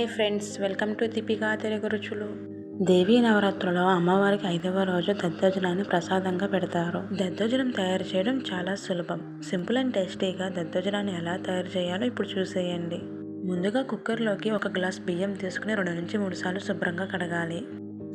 Hi friends welcome to Deepika Telugu Ruchulu దేవీ నవరాత్రులో అమ్మవారికి ఐదవ రోజు దద్దోజనాన్ని ప్రసాదంగా పెడతారు. దద్దోజనం తయారు చేయడం చాలా సులభం. సింపుల్ అండ్ టేస్టీగా దద్దోజనాన్ని ఎలా తయారు చేయాలో ఇప్పుడు చూసేయండి. ముందుగా కుక్కర్లోకి ఒక గ్లాస్ బియ్యం తీసుకుని రెండు నుంచి మూడు సార్లు శుభ్రంగా కడగాలి.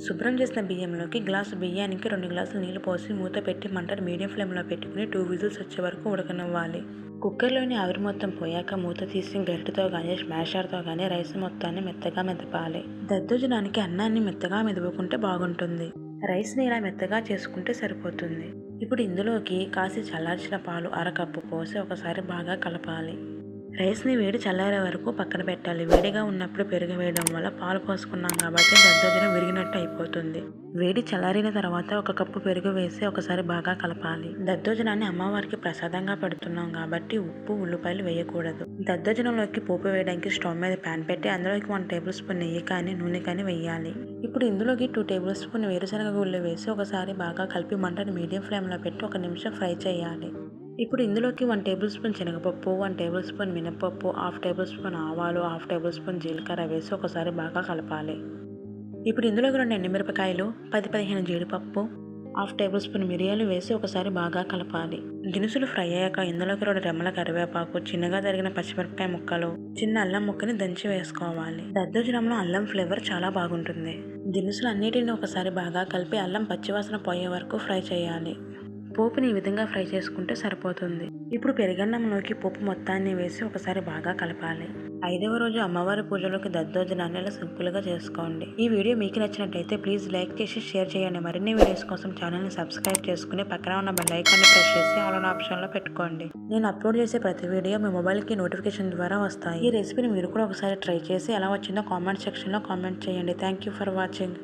శుభ్రం చేసిన బియ్యంలోకి గ్లాసు బియ్యానికి రెండు గ్లాసులు నీళ్ళు పోసి మూత పెట్టి మంటను మీడియం ఫ్లేమ్లో పెట్టుకుని టూ విజిల్స్ వచ్చే వరకు ఉడకనివ్వాలి. కుక్కర్లోని ఆవిరి మొత్తం పోయాక మూత తీసి గరిటెతో కానీ స్మాషర్తో కానీ రైస్ మొత్తాన్ని మెత్తగా మెదపాలి. దద్దోజనానికి అన్నాన్ని మెత్తగా మెదుపుకుంటే బాగుంటుంది. రైస్ని ఇలా మెత్తగా చేసుకుంటే సరిపోతుంది. ఇప్పుడు ఇందులోకి కాసి చల్లార్చిన పాలు అరకప్పు పోసి ఒకసారి బాగా కలపాలి. రైస్ని వేడి చల్లారే వరకు పక్కన పెట్టాలి. వేడిగా ఉన్నప్పుడు పెరుగు వేయడం వల్ల పాలు పోసుకున్నాం కాబట్టి దద్దోజనం విరిగినట్టు అయిపోతుంది. వేడి చల్లారిన తర్వాత ఒక కప్పు పెరుగు వేసి ఒకసారి బాగా కలపాలి. దద్దోజనాన్ని అమ్మవారికి ప్రసాదంగా పెడుతున్నాం కాబట్టి ఉప్పు ఉల్లిపాయలు వేయకూడదు. దద్దోజనంలోకి పోపు వేయడానికి స్టవ్ మీద ప్యాన్ పెట్టి అందులోకి వన్ టేబుల్ స్పూన్ నెయ్యి కానీ నూనె కానీ వేయాలి. ఇప్పుడు ఇందులోకి టూ టేబుల్ స్పూన్ వేరుశనగ గుళ్ళు వేసి ఒకసారి బాగా కలిపి మంటను మీడియం ఫ్లేమ్లో పెట్టి ఒక నిమిషం ఫ్రై చేయాలి. ఇప్పుడు ఇందులోకి వన్ టేబుల్ స్పూన్ శనగపప్పు వన్ టేబుల్ స్పూన్ మినపప్పు హాఫ్ టేబుల్ స్పూన్ ఆవాలు హాఫ్ టేబుల్ స్పూన్ జీలకర్ర వేసి ఒకసారి బాగా కలపాలి. ఇప్పుడు ఇందులోకి రెండు ఎండుమిరపకాయలు పది పదిహేను జీడిపప్పు హాఫ్ టేబుల్ స్పూన్ మిరియాలు వేసి ఒకసారి బాగా కలపాలి. దినుసులు ఫ్రై అయ్యాక ఇందులోకి రెండు రెమ్మల కరివేపాకు చిన్నగా తరిగిన పచ్చిమిరపకాయ ముక్కలు చిన్న అల్లం ముక్కని దంచి వేసుకోవాలి. దద్దోజనంలో అల్లం ఫ్లేవర్ చాలా బాగుంటుంది. దినుసులు అన్నిటిని ఒకసారి బాగా కలిపి అల్లం పచ్చివాసన పోయే వరకు ఫ్రై చేయాలి. పోపుని ఈ విధంగా ఫ్రై చేసుకుంటే సరిపోతుంది. ఇప్పుడు పెరుగన్నంలోకి పోపు మొత్తాన్ని వేసి ఒకసారి బాగా కలపాలి. ఐదవ రోజు అమ్మవారి పూజలోకి దద్దోజనాన్ని ఇలా సింపుల్గా చేసుకోండి. ఈ వీడియో మీకు నచ్చినట్టయితే ప్లీజ్ లైక్ చేసి షేర్ చేయండి. మరిన్ని వీడియోస్ కోసం ఛానల్ని సబ్స్క్రైబ్ చేసుకుని పక్కన ఉన్న బెల్ ఐకాన్ని ప్రెస్ చేసి ఆల్ ఆన్ ఆప్షన్లో పెట్టుకోండి. నేను అప్లోడ్ చేసే ప్రతి వీడియో మీ మొబైల్కి నోటిఫికేషన్ ద్వారా వస్తాయి. ఈ రెసిపీని మీరు కూడా ఒకసారి ట్రై చేసి ఎలా వచ్చిందో కామెంట్ సెక్షన్లో కామెంట్ చేయండి. Thank you for watching.